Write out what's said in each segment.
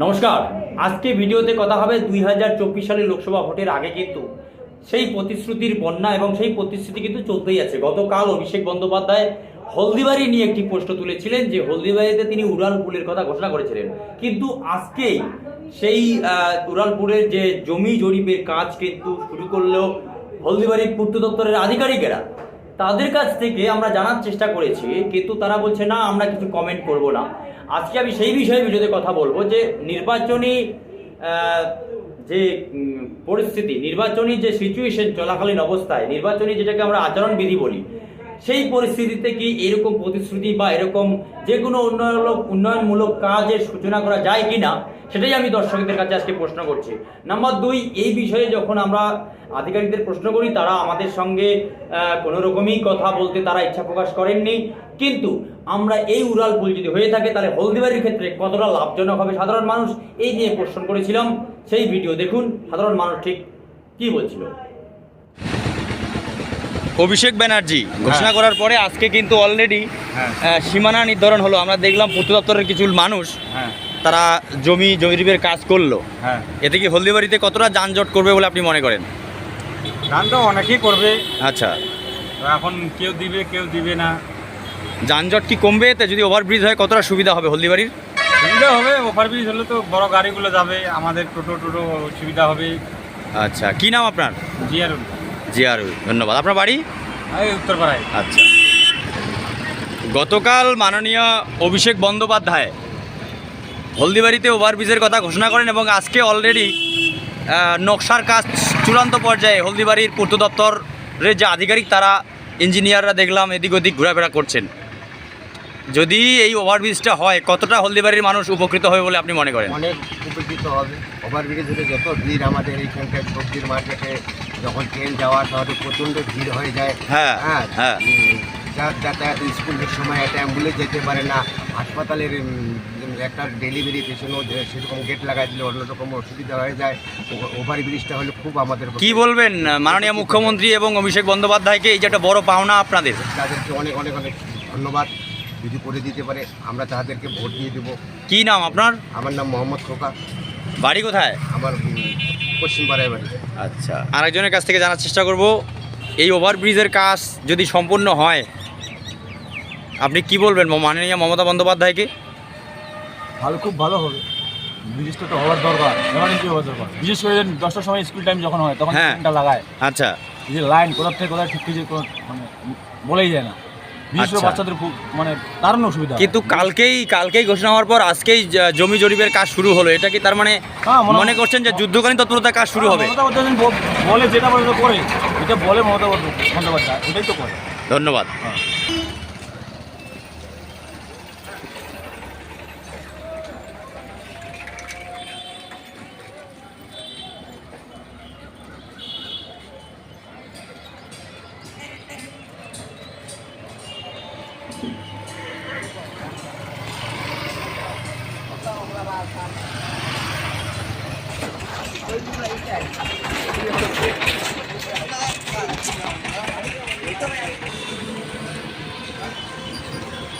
নমস্কার। আজকে ভিডিওতে কথা হবে দুই হাজার চব্বিশ সালের লোকসভা ভোটের আগে কিন্তু। সেই প্রতিশ্রুতির বন্যা এবং সেই প্রতিশ্রুতি কিন্তু চলতেই আছে। গতকাল অভিষেক বন্দ্যোপাধ্যায় হলদিবাড়ি নিয়ে একটি প্রশ্ন তুলেছিলেন যে হলদিবাড়িতে তিনি উড়াল পুলের কথা ঘোষণা করেছিলেন। কিন্তু আজকেই সেই উড়ালপুরের যে জমি জরিপের কাজ কিন্তু শুরু করল হলদিবাড়ির পূর্ত দপ্তরের আধিকারিকেরা। তাদের কাছ থেকে আমরা জানার চেষ্টা করেছি, কিন্তু তারা বলছে, না, আমরা কিছু কমেন্ট করব না। আজকে আমি সেই বিষয়ে ভিডিওতে কথা বলব যে, নির্বাচনী যে পরিস্থিতি, নির্বাচনী যে সিচুয়েশন চলাকালীন অবস্থায়, নির্বাচনী যেটাকে আমরা আচরণবিধি বলি, সেই পরিস্থিতিতে কি এরকম প্রতিশ্রুতি বা এরকম যে কোনো উন্নয়নমূলক উন্নয়নমূলক কাজের সূচনা করা যায় কি না সেটাই আমি দর্শকদের কাছে আজকে প্রশ্ন করছি। নাম্বার দুই এই বিষয়ে যখন আমরা আধিকারিকদের প্রশ্ন করি তারা আমাদের সঙ্গে কোনো রকমই কথা বলতে তারা ইচ্ছা প্রকাশ করেননি। কিন্তু আমরা এই উড়াল পুল যদি হয়ে থাকে তাহলে হলদিবাড়ির ক্ষেত্রে কতটা লাভজনক হবে সাধারণ মানুষ? এই নিয়ে প্রশ্ন করেছিলাম। সেই ভিডিও দেখুন সাধারণ মানুষ ঠিক কি বলছিল। অভিষেক ব্যানার্জি ঘোষণা করার পরে আজকে কিন্তু অলরেডি হ্যাঁ। সীমানা নির্ধারণ হলো। আমরা দেখলাম পূর্ত দপ্তরের কিছু মানুষ হ্যাঁ। তারা জমি জরিপের কাজ করল। হ্যাঁ। এতে কি হলদিবাড়িতে কতটা যানজট করবে বলে আপনি মনে করেন? গান তো অনেকেই করবে। আচ্ছা। তো এখন কেউ দিবে কেউ দিবে না। যানজট কি কমবে? এতে যদি ওভারব্রিজ হয় কতটা সুবিধা হবে হলদিবাড়ির? সুবিধা হবে ওভারব্রিজ হলে তো বড় গাড়িগুলো যাবে। আমাদের টোটো টোটো সুবিধা হবে। আচ্ছা কি নাম আপনার? জিয়ার জিয়ার ধন্যবাদ। আপনার বাড়ি? এই উত্তরপাড়ায়। আচ্ছা। গতকাল মাননীয় অভিষেক বন্দ্যোপাধ্যায় হলদিবাড়িতে ওভারব্রিজের কথা ঘোষণা করেন এবং আজকে অলরেডি নকশার কাজ চূড়ান্ত পর্যায়ে হলদিবাড়ির পূর্ত দপ্তরের যে আধিকারিক তারা ইঞ্জিনিয়াররা দেখলাম এদিক ওদিক ঘোরাফেরা করছেন। যদি এই ওভারব্রিজটা হয় কতটা হলদিবাড়ির মানুষ উপকৃত হবে বলে আপনি মনে করেন? অনেক উপকৃত হবে। ওভারব্রিজ হলে যত ভিড় আমাদের এইখানকার সবজির মার্কেটে যখন ট্রেন যাওয়া তাহলে প্রচণ্ড ভিড় হয়ে যায়। হ্যাঁ, হ্যাঁ। যাতায়াত স্কুলের সময় একটা অ্যাম্বুলেন্স যেতে পারে না হাসপাতালের একটা ডেলিভারি পেশেন্টও সেরকম গেট লাগাই দিলে অন্যরকম অসুবিধা হয়ে যায়। ওভারব্রিজটা হলে খুব আমাদের কি বলবেন মাননীয় মুখ্যমন্ত্রী এবং অভিষেক বন্দ্যোপাধ্যায়কে? এই যে একটা বড় পাওনা আপনাদের। তাদেরকে অনেক অনেক অনেক ধন্যবাদ। যদি করে দিতে পারে আমরা তাদেরকে ভোট দিয়ে দেবো। কি নাম আপনার? আমার নাম মোহাম্মদ খোকা। বাড়ি কোথায়? আমার উম, পশ্চিম পাড়ায় বাড়ি। আচ্ছা আরেকজনের কাছ থেকে জানার চেষ্টা করব। এই ওভারব্রিজের কাজ যদি সম্পূর্ণ হয় আপনি কি বলবেন মাননীয় মমতা বন্দ্যোপাধ্যায়কে? ভালো খুব ভালো হবে। তো হওয়ার দরকার এমার্জেন্সি হওয়ার দরকার? বিশেষ করে দশটার সময় স্কুল টাইম যখন হয় তখন হ্যাঁ। লাগায়। আচ্ছা। যে লাইন কোথা থেকে কোথায় ঠিক কিছু মানে বলেই যায় না। আচ্ছা। বাচ্চাদের মানে দারুণ অসুবিধা কিন্তু কালকেই কালকেই ঘোষণা হওয়ার পর আজকেই জমি জরিপের কাজ শুরু হলো। এটা কি তার মানে হ্যাঁ, মনে- করছেন যে যুদ্ধকালীন তৎপরতার কাজ শুরু হবে? মমতা বন্দ্যোপাধ্যায় বলে যেটা বলে করে। এটা বলে মমতা বন্দ্যোপাধ্যায় ওটাই তো করে। ধন্যবাদ।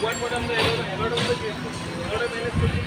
போயிட்டு போட்டு அந்த எல்லோட எல்லோட மேலே சொல்லி